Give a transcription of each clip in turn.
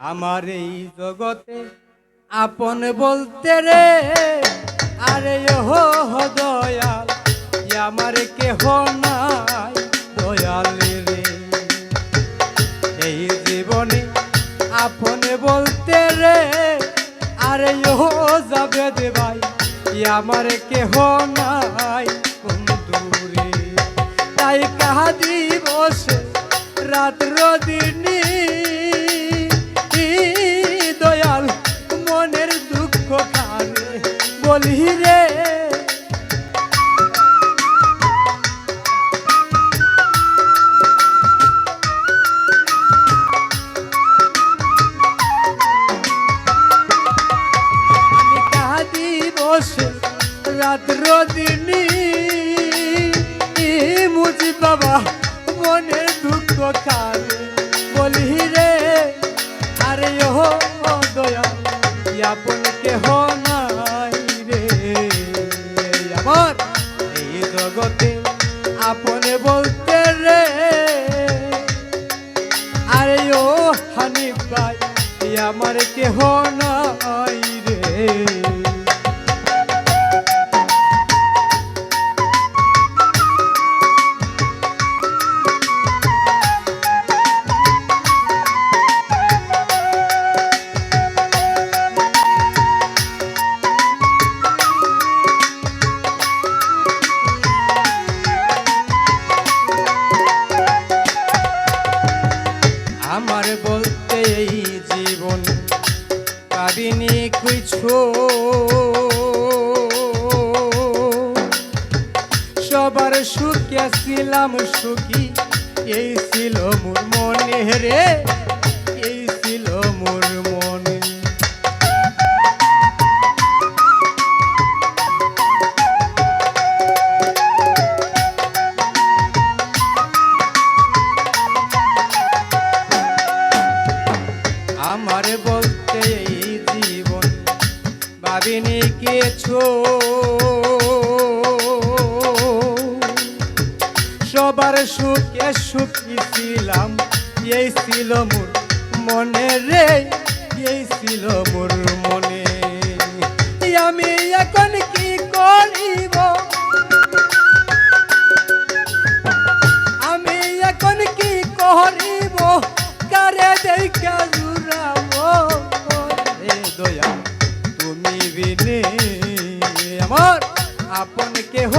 আমার এই জগতে আপন বলতে রে, আরে হো হো দয়াল আমার কেহ নাই, দয়াল রে। এই জীবনে আপন বলতে রে, আরে ও যাবে দে ভাই ই আমার কেহ নাই বন্ধুরে তাই কাহা দিবসে রাত্র দিনী বলি রে। বসে রাত্র দিনী মুজি বাবা মনের দুঃখ কানে বলি রে। আরে ও দয়া আপন কেহ সবার সুখে ছিলাম সুখী। এই ছিল মোর মনে রে সুখে ছিলাম, এই ছিল মোর মনে রে, এই ছিল মোর মনে। আমি এখন কি করিব? আমি এখন কি করিব? কারে দেখা দয়া, তুমি বিনে আমার আপন কেহ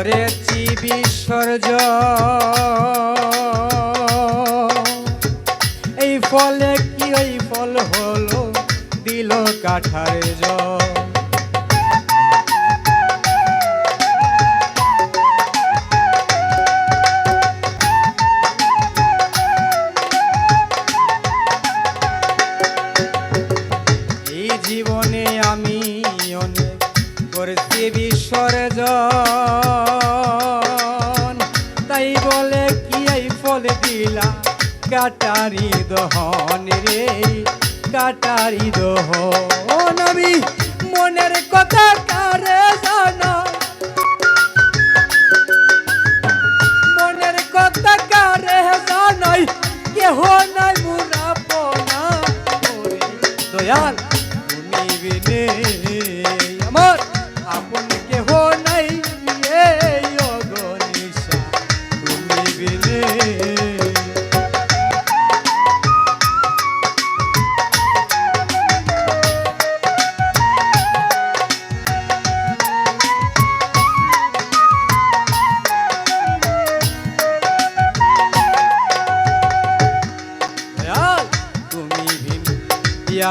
করেছি বিসর্জ এই ফলে কি ওই ফল হলো? দিল কাঠার এই জীবনে আমি অনেক করেছি বিসর্জন। কাটারি দহন রে কাটারি দহন আমি। মনের কথা কারে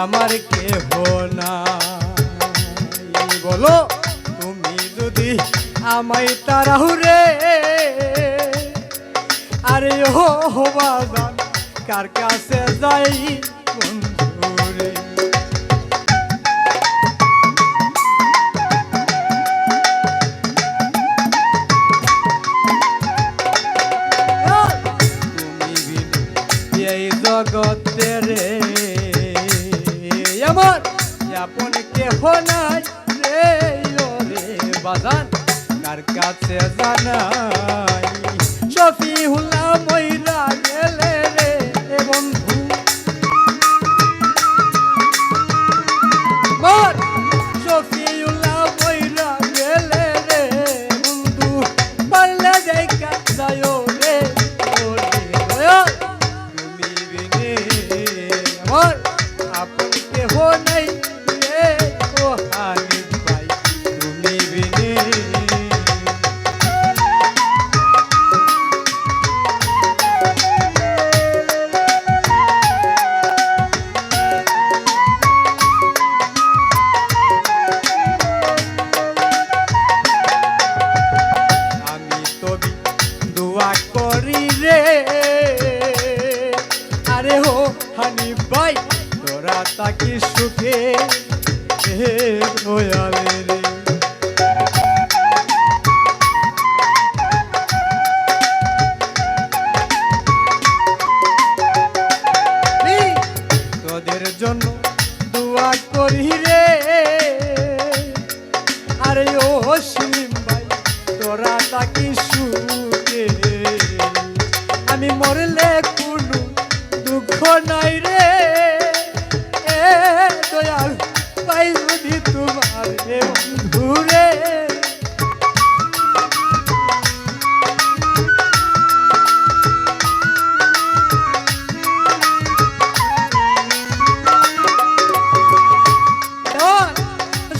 আমার কেহ না বলো, তুমি যদি আমায় তারাহুরে আরে ও বাজান কার কাছে যাই বন্ধুরে তুমি এই জগতের আমার আপন কেহ নাই রে বাজান কার কাছে জানাই শফি হুলাম হে দয়ালে রে ঘুরে।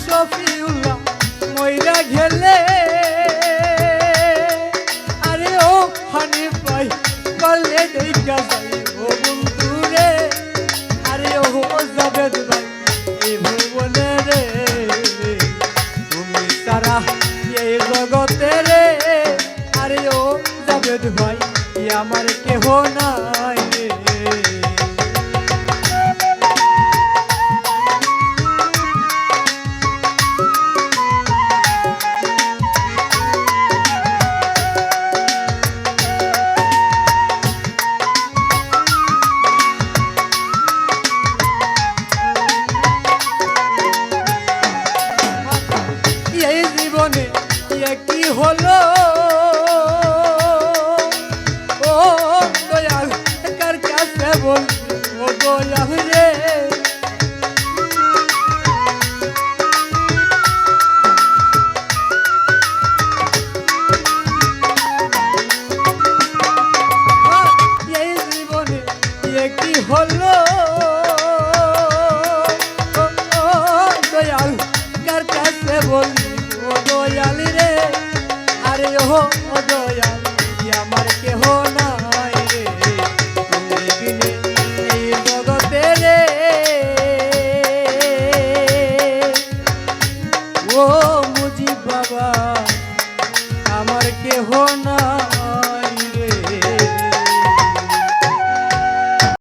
সফিউল্লাহ ময়রা ঘেলে আরে ও হানি পাই কলে দেখা যায় রে আরে ও জাবেদ ভাই আমার কেহ না fútbol.